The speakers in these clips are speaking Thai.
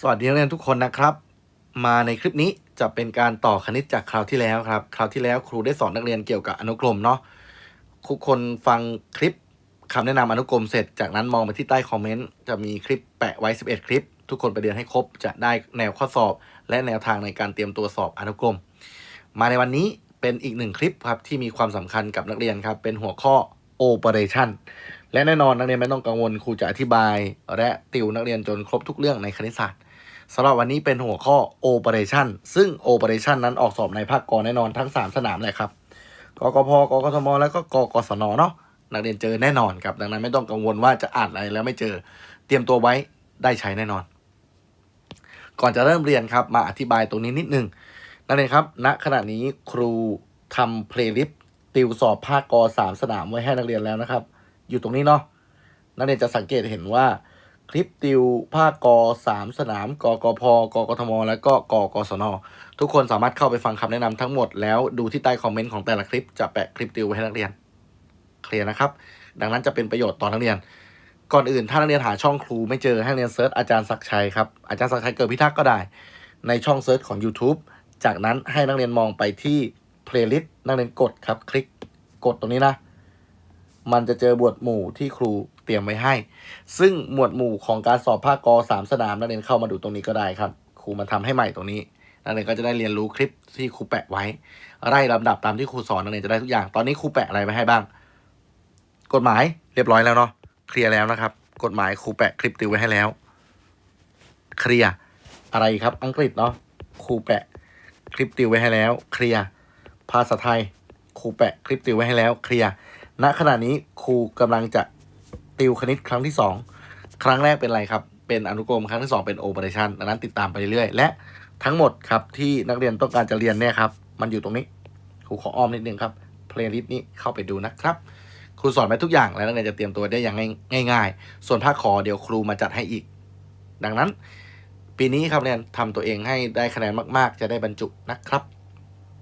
สวัสดีนักเรียนทุกคนนะครับ มาในคลิปนี้จะเป็นการต่อคณิตจากคราวที่แล้วครับ คราวที่แล้วครูได้สอนนักเรียนเกี่ยวกับอนุกรมเนาะทุกคนฟังคลิปคำแนะนำอนุกรมเสร็จจากนั้นมองไปที่ใต้คอมเมนต์จะมีคลิปแปะไว้ 11 คลิป ทุกคนไปเรียนให้ครบจะได้แนวข้อสอบ และแนวทางในการเตรียมตัวสอบอนุกรม มาในวันนี้เป็นอีกหนึ่งคลิปครับที่มีความสำคัญกับนักเรียนครับเป็นหัวข้อ operation และแน่นอนนักเรียนไม่ต้องกังวลครูจะอธิบาย และติวนักเรียนจนครบทุกเรื่องในคณิตศาสตร์ สำหรับวันนี้เป็นหัวข้อ operation ซึ่ง operation นั้นออกสอบในภาคกรแน่นอนทั้ง 3 สนามเลยครับกกพกกทมและก็กกศนเนาะนักเรียนเจอแน่นอนครับ ดังนั้นไม่ต้องกังวลว่าจะอ่านอะไรแล้วไม่เจอเตรียมตัวไว้ได้ใช้แน่นอน ก่อนจะเริ่มเรียนครับมาอธิบายตรงนี้นิดนึงนักเรียนครับณขณะนี้ครูทำเพลย์ลิสต์ติวสอบภาคกสามสนามไว้ให้นักเรียนแล้วนะครับ อยู่ตรงนี้เนาะนักเรียนจะสังเกตเห็นว่า คลิปติวภาคกสามสนามกกพกกทม และก็กกศนทุกคนสามารถเข้าไปฟังคำแนะนำทั้งหมดแล้วดูที่ใต้คอมเมนต์ของแต่ละคลิปจะแปะคลิปติวไว้ให้นักเรียน เคลียร์นะครับ ดังนั้นจะเป็นประโยชน์ต่อนักเรียน ก่อนอื่นถ้านักเรียนหาช่องครูไม่เจอให้นักเรียนเซิร์ชอาจารย์ศักชัยครับอาจารย์ศักชัยเกิดพิทักษ์ก็ได้ ในช่องเซิร์ชของ YouTube จากนั้นให้นักเรียนมองไปที่เพลย์ลิสต์นักเรียนกดครับ คลิกกดตรงนี้นะ มันจะเจอบวดหมู่ที่ครู เตรียมไว้ให้ ซึ่งหมวดหมู่ของการสอบภาคกสามสนามนักเรียนเข้ามาดูตรงนี้ก็ได้ครับ ครูมาทำให้ใหม่ตรงนี้นักเรียนก็จะได้เรียนรู้คลิปที่ครูแปะไว้ ไล่ลำดับตามที่ครูสอนนักเรียนจะได้ทุกอย่าง ตอนนี้ครูแปะอะไรไว้ให้บ้าง กฎหมายเรียบร้อยแล้วเนาะ เคลียร์แล้วนะครับ กฎหมายครูแปะคลิปติวไว้ให้แล้ว เคลียร์อะไรครับ อังกฤษเนาะ ครูแปะคลิปติวไว้ให้แล้ว เคลียร์ ภาษาไทย ครูแปะคลิปติวไว้ให้แล้ว เคลียร์ ณ ขณะนี้ครูกำลังจะ ติวคณิตครั้งที่สองครั้งแรกเป็นอะไรครับ เป็นอนุกรมครั้งที่สองเป็นโอเปอเรชันดังนั้นติดตามไปเรื่อยๆ และทั้งหมดครับที่นักเรียนต้องการจะเรียนเนี่ยครับ มันอยู่ตรงนี้ครูขออ้อมนิดนึงครับเพลย์ลิสต์นี้เข้าไปดูนะครับครูสอนไปทุกอย่างแล้วนักเรียนจะเตรียมตัวได้อย่างง่ายๆ ส่วนภาคขอเดี๋ยวครูมาจัดให้อีก ดังนั้น ปีนี้ครับเรียนทำตัวเองให้ได้คะแนนมากๆ จะได้บรรจุนะครับ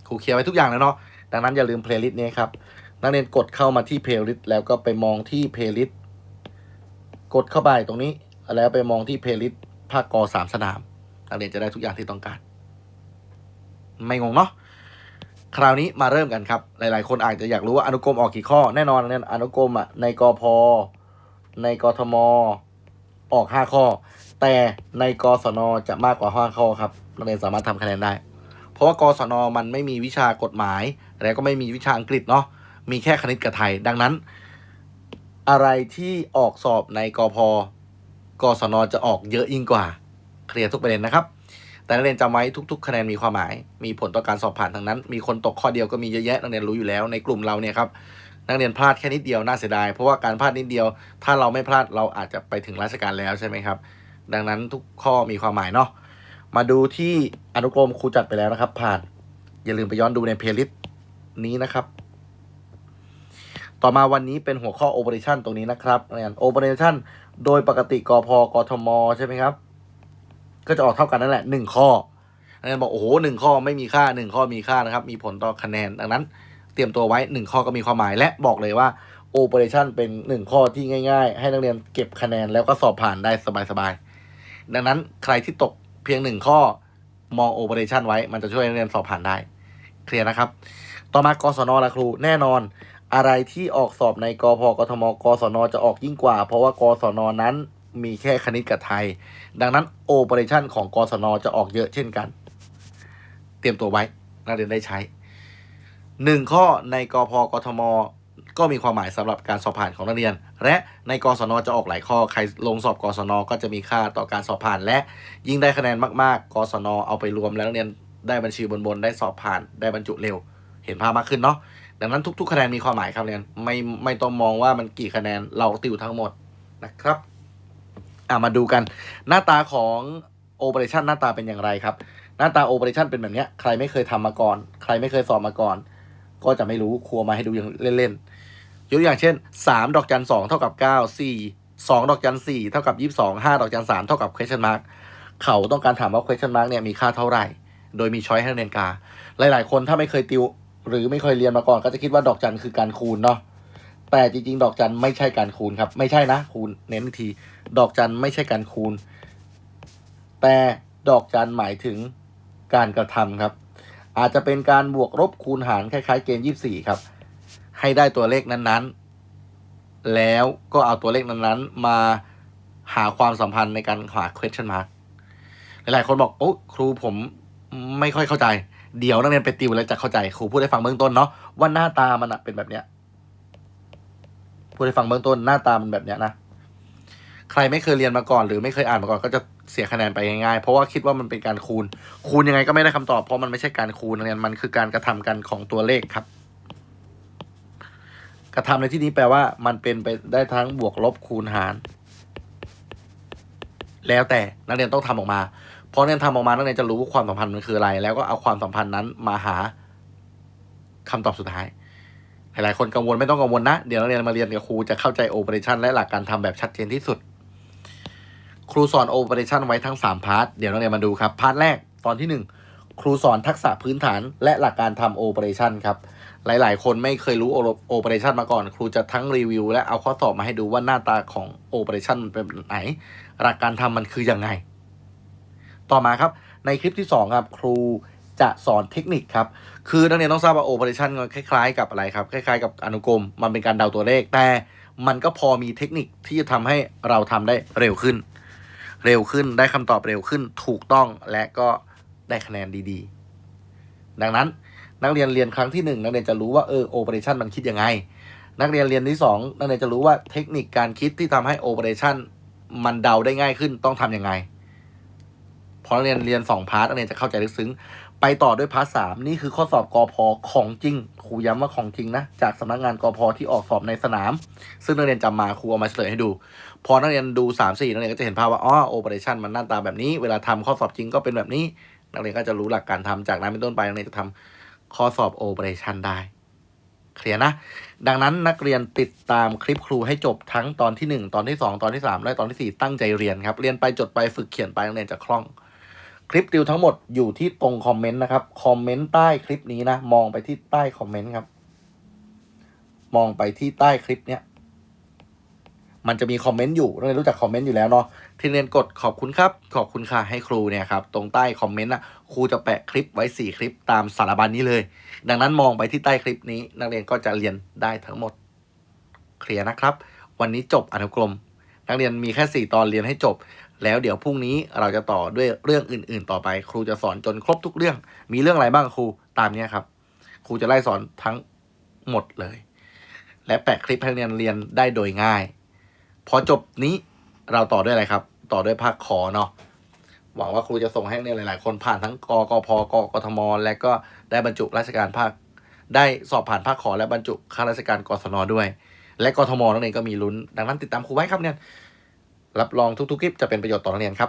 ครูเคลียร์ไว้ทุกอย่างแล้วเนาะดังนั้นอย่าลืมเพลย์ลิสต์นี้ครับนักเรียนกดเข้ามาที่เพลย์ลิสต์แล้วก็ไปมองที่เพลย์ลิสต์ กดเข้าไปตรงนี้ แล้วไปมองที่เพลย์ลิสต์ภาคกสามสนามนักเรียนจะได้ทุกอย่างที่ต้องการ ไม่งงเนาะคราวนี้มาเริ่มกันครับ หลาย ๆ คนอาจจะอยากรู้ว่าอนุกรมออกกี่ข้อ แน่นอนเนี่ยอนุกรมอะในกพอในกทมออกห้าข้อ แต่ในกศนจะมากกว่าห้าข้อครับนักเรียนสามารถทำคะแนนได้ เพราะว่ากศนมันไม่มีวิชากฎหมาย แล้วก็ไม่มีวิชาอังกฤษเนาะมีแค่คณิตกับไทย ดังนั้น อะไรที่ออกสอบในกอพกศนจะออกเยอะยิ่งกว่า เคลียร์ทุกประเด็นนะครับ แต่นักเรียนจำไว้ทุก ๆ คะแนนมีความหมาย มีผลต่อการสอบผ่านทั้งนั้น มีคนตกข้อเดียวก็มีเยอะแยะนักเรียนรู้อยู่แล้วในกลุ่มเราเนี่ยครับนักเรียนพลาดแค่นิดเดียวน่าเสียดายเพราะว่าการพลาดนิดเดียว ถ้าเราไม่พลาดเราอาจจะไปถึงราชการแล้วใช่ไหมครับ ดังนั้นทุกข้อมีความหมายเนาะมาดูที่อนุกรมครูจัดไปแล้วนะครับ ผ่าน อย่าลืมไปย้อนดูในเพลย์ลิสต์นี้นะครับ ต่อมาวันนี้เป็นหัวข้อ operation ตรงนี้นะครับนักเรียน operation โดยปกติกพกทมใช่ไหมครับ ก็จะออกเท่ากันนั่นแหละหนึ่งข้อนักเรียนบอกโอ้โหหนึ่งข้อไม่มีค่าหนึ่งข้อมีค่านะครับ มีผลต่อคะแนน ดังนั้น เตรียมตัวไว้หนึ่งข้อก็มีความหมาย และบอกเลยว่า operation เป็นหนึ่งข้อที่ง่าย ๆ ให้นักเรียนเก็บคะแนนแล้วก็สอบผ่านได้สบายๆดังนั้นใครที่ตกเพียงหนึ่งข้อมอง operation ไว้มันจะช่วยนักเรียนสอบผ่านได้ เคลียร์นะครับ ต่อมากศนละครูแน่นอน อะไรที่ออกสอบในกพกทมกศนจะออกยิ่งกว่า เพราะว่ากศนนั้นมีแค่คณิตกับไทย ดังนั้น operation ของกศนจะออกเยอะเช่นกัน เตรียมตัวไว้นักเรียนได้ใช้หนึ่งข้อในกพกทมก็มีความหมายสำหรับการสอบผ่านของนักเรียน และในกศนจะออกหลายข้อใครลงสอบกศนก็จะมีค่าต่อการสอบผ่าน และยิ่งได้คะแนนมากๆกศนเอาไปรวมแล้วนักเรียนได้บัญชีบนๆได้สอบผ่านได้บรรจุเร็ว เห็นภาพมากขึ้นเนาะ ดังนั้นทุก ๆ คะแนนมีความหมายครับเรียนไม่ไม่ต้องมองว่ามันกี่คะแนนเราติวทั้งหมดนะครับอะมาดูกัน หน้าตาของโอเปอเรชันหน้าตาเป็นอย่างไรครับ หน้าตาโอเปอเรชันเป็นแบบนี้ใครไม่เคยทำมาก่อน ใครไม่เคยสอบมาก่อน ก็จะไม่รู้ครัวมาให้ดูอย่างเล่นๆยกอย่างเช่น 3 ดอกจันสองเท่ากับ 9 4 2 ดอกจัน4เท่ากับ22 5 ดอกจัน3เท่ากับ question mark เขาต้องการถามว่า question mark เนี่ยมีค่าเท่าไหร่ โดยมีช้อยให้เรียนกา หลาย ๆ คนถ้าไม่เคยติว หรือไม่เคยเรียนมาก่อนก็จะคิดว่าดอกจันคือการคูณเนาะแต่จริง ๆ ดอกจันไม่ใช่การคูณครับ ไม่ใช่นะคูณเน้นอีกทีดอกจันไม่ใช่การคูณ แต่ดอกจันหมายถึงการกระทำครับ อาจจะเป็นการบวกลบคูณหารคล้ายๆ เกณฑ์ยี่สี่ครับ ให้ได้ตัวเลขนั้นๆ แล้วก็เอาตัวเลขนั้นๆ มาหาความสัมพันธ์ในการหา question mark หลายๆคนบอกโอ้ครูผมไม่ค่อยเข้าใจ เดี๋ยวนักเรียนไปติวแล้วจะเข้าใจครูพูดให้ฟังเบื้องต้นเนาะว่าหน้าตามันอะเป็นแบบเนี้ยพูดให้ฟังเบื้องต้นหน้าตามันแบบเนี้ยนะใครไม่เคยเรียนมาก่อน หรือไม่เคยอ่านมาก่อนก็จะเสียคะแนนไปง่ายๆเพราะว่าคิดว่ามันเป็นการคูณ คูณยังไงก็ไม่ได้คำตอบเพราะมันไม่ใช่การคูณนักเรียนมันคือการกระทำกันของตัวเลขครับกระทำในที่นี้แปลว่ามันเป็นไปได้ทั้งบวกลบคูณหาร แล้วแต่นักเรียนต้องทำออกมา เพราะนักเรียนทำออกมานักเรียนจะรู้ว่าความสัมพันธ์มันคืออะไร แล้วก็เอาความสัมพันธ์นั้นมาหาคำตอบสุดท้าย หลายๆ คนกังวลไม่ต้องกังวลนะ เดี๋ยวนักเรียนมาเรียนกับครูจะเข้าใจโอเปอเรชันและหลักการทำแบบชัดเจนที่สุด ครูสอนโอเปอเรชันไว้ทั้ง3พาร์ท เดี๋ยวนักเรียนมาดูครับ พาร์ทแรกตอนที่ 1 ครูสอนทักษะพื้นฐานและหลักการทำโอเปอเรชันครับ หลายๆ คนไม่เคยรู้โอเปอเรชันมาก่อน ครูจะทั้งรีวิว และเอาข้อสอบมาให้ดูว่าหน้าตาของโอเปอเรชันมันเป็นไหน หลักการทำมันคือยังไง ต่อมาครับในคลิปที่2ครับครูจะสอนเทคนิคครับ คือนักเรียนต้องทราบว่าโอเปอเรชันคล้ายๆ กับอะไรครับ คล้ายๆ กับอนุกรม มันเป็นการเดาตัวเลข แต่มันก็พอมีเทคนิคที่จะทำให้เราทำได้เร็วขึ้น เร็วขึ้นได้คำตอบเร็วขึ้นถูกต้องและก็ได้คะแนนดีๆ ดังนั้นนักเรียนเรียนครั้งที่หนึ่งนักเรียนจะรู้ว่าเออโอเปอเรชันมันคิดยังไง นักเรียนเรียนที่สองนักเรียนจะรู้ว่าเทคนิคการคิดที่ทำให้โอเปอเรชันมันเดาได้ง่ายขึ้นต้องทำยังไง พอนักเรียนเรียนสองพาร์ทนักเรียนจะเข้าใจลึกซึ้ง ไปต่อด้วยพาร์ทสามนี่คือข้อสอบกอพอของจริงครูย้ำว่าของจริงนะ จากสำนักงานกอพอที่ออกสอบในสนาม ซึ่งนักเรียนจำมาครูเอามาเฉลยให้ดู พอนักเรียนดู3ามสี่นักเรียนก็จะเห็นภาพว่าอ๋อโอเปอเรชันมันหน้าตาแบบนี้ เวลาทำข้อสอบจริงก็เป็นแบบนี้ นักเรียนก็จะรู้หลักการทำจากนั้นเป็นต้นไปนักเรียนจะทำข้อสอบโอเปอเรชันได้เคลียร์นะ ดังนั้นนักเรียนติดตามคลิปครูให้จบทั้งตอนที่ 1 ตอนที่ 2 ตอนที่ 3 และตอนที่ 4 ตั้งใจเรียนครับ เรียนไปจดไปฝึกเขียนไปนักเรียนจะคล่อง คลิปติวทั้งหมดอยู่ที่ตรงคอมเมนต์นะครับ คอมเมนต์ใต้คลิปนี้นะ มองไปที่ใต้คอมเมนต์ครับ มองไปที่ใต้คลิปเนี้ย มันจะมีคอมเมนต์อยู่นักเรียนรู้จักคอมเมนต์อยู่แล้วเนาะ ที่เรียนกดขอบคุณครับ ขอบคุณค่ะให้ครูเนี่ยครับ ตรงใต้คอมเมนต์นะครูจะแปะคลิปไว้ 4 คลิปตามสารบัญนี้เลย ดังนั้นมองไปที่ใต้คลิปนี้ นักเรียนก็จะเรียนได้ทั้งหมด เคลียร์นะครับ วันนี้จบอนุกรม นักเรียนมีแค่ 4 ตอนเรียนให้จบ แล้วเดี๋ยวพรุ่งนี้เราจะต่อด้วยเรื่องอื่น ๆ ต่อไป ครูจะสอนจนครบทุกเรื่อง มีเรื่องอะไรบ้างครูตามนี้ครับ ครูจะไล่สอนทั้งหมดเลย และแปะคลิปให้นักเรียนเรียนได้โดยง่าย พอจบนี้เราต่อด้วยอะไรครับ ต่อด้วยภาคขอเนาะหวังว่าครูจะส่งให้เรียนหลาย ๆ คนผ่านทั้งกกพกกทม และก็ได้บรรจุราชการภาค ได้สอบผ่านภาคขอและบรรจุข้าราชการกศนด้วย และกทมนักเรียนก็มีลุ้นดังนั้นติดตามครูไว้ครับเนี่ย รับรองทุกๆคลิปจะเป็นประโยชน์ต่อนักเรียนครับ